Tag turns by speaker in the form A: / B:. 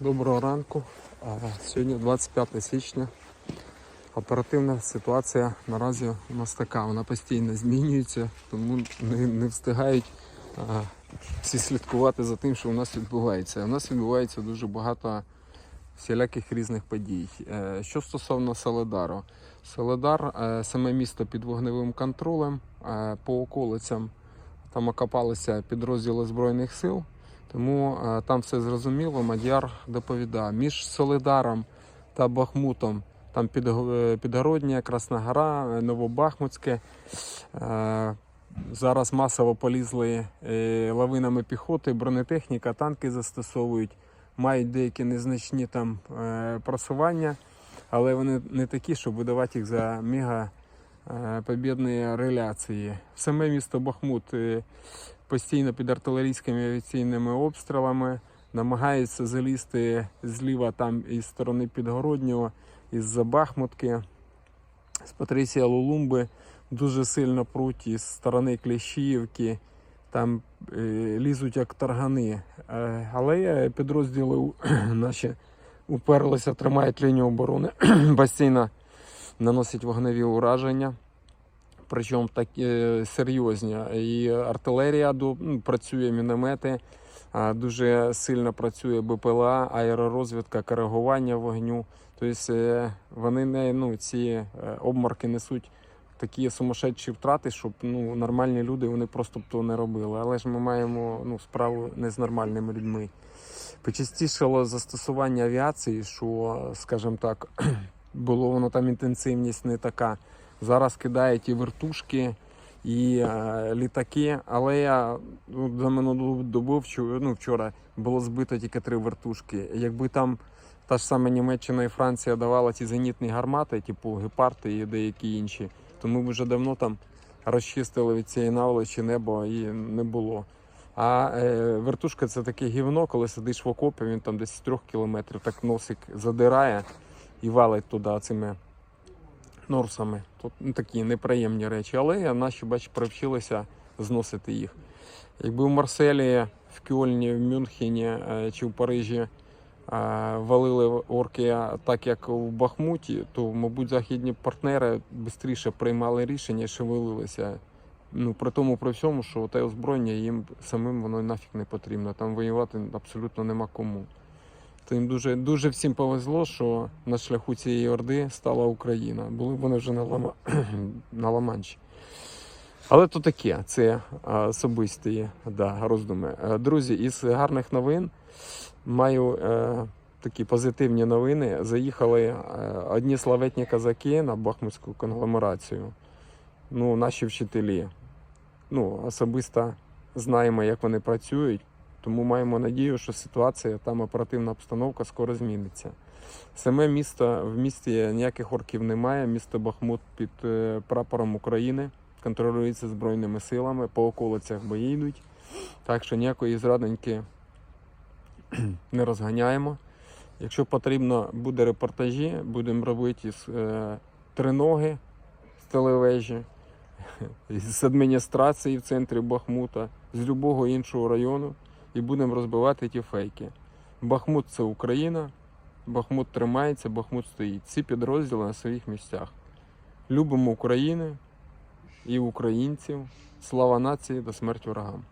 A: Доброго ранку. Сьогодні 25 січня. Оперативна ситуація наразі у нас така, вона постійно змінюється, тому не, не встигають всі слідкувати за тим, що у нас відбувається. У нас відбувається дуже багато всіляких різних подій. Е, Що стосовно Соледару, Соледар, е, саме місто під вогневим контролем, е, по околицям там окопалися підрозділи Збройних сил. Тому е, там все зрозуміло. Мадяр доповідає. Між Солидаром та Бахмутом там е, Підгородня, Красна Гора, е, Новобахмутське. Зараз масово полізли лавинами піхоти, бронетехніка, танки застосовують, мають деякі незначні там просування, але вони не такі, щоб видавати їх за мега побідні реляції. Саме місто Бахмут постійно під артилерійськими авіаційними обстрілами, намагається залізти зліва там із сторони Підгороднього, із-за Бахмутки, з Патрисія Лулумби дуже сильно пруть із сторони Кліщіївки, там е, лізуть як таргани. Е, але підрозділи наші уперлися, тримають лінію оборони, постійно наносять вогневі ураження причому такі е, серйозні. І артилерія ну, працює, міномети, дуже сильно працює БПЛА, аеророзвідка, коригування вогню. Тобто е, вони не ну, ці е, обморки несуть такі сумасшедші втрати, щоб ну, нормальні люди вони просто б то не робили. Але ж ми маємо ну, справу не з нормальними людьми. Почастішало застосування авіації, що, скажімо так, було воно там інтенсивність не така. Зараз кидають і вертушки, і е, літаки. Але я ну, за минулу добу ну, вчора було збито тільки три вертушки. Якби там та ж сама Німеччина і Франція давала ті зенітні гармати, типу гепарди і деякі інші, то ми б вже давно там розчистили від цієї наволочі небо і не було. А е, вертушка це таке гівно, коли сидиш в окопі, він там десь з трьох кілометрів так носик задирає і валить туди цими норсами. Тут такі неприємні речі. Але наші, бач, привчилися зносити їх. Якби в Марселі, в Кьольні, в Мюнхені е, чи в Парижі е, валили орки так, як в Бахмуті, то, мабуть, західні партнери швидше приймали рішення і шевелилися. Ну, при тому при всьому, що те озброєння їм самим воно нафіг не потрібно. Там воювати абсолютно нема кому. То їм дуже, дуже всім повезло, що на шляху цієї орди стала Україна. Були вони вже на, Лама... на Ла-Манші. Але то таке, це особисті да, роздуми. Е, Друзі, із гарних новин маю е, такі позитивні новини. Заїхали е, одні славетні казаки на Бахмутську конгломерацію. Ну, наші вчителі. Ну, особисто знаємо, як вони працюють. Тому маємо надію, що ситуація, там оперативна обстановка скоро зміниться. Саме місто в місті ніяких орків немає. Місто Бахмут під е, прапором України контролюється збройними силами, по околицях бої йдуть. Так що ніякої зрадоньки не розганяємо. Якщо потрібно буде репортажі, будемо робити з е, триноги з телевежі, з адміністрації в центрі Бахмута, з будь-якого іншого району і будемо розбивати ті фейки. Бахмут це Україна, Бахмут тримається, Бахмут стоїть. Ці підрозділи на своїх місцях. Любимо Україну і українців. Слава нації до смерті ворогам.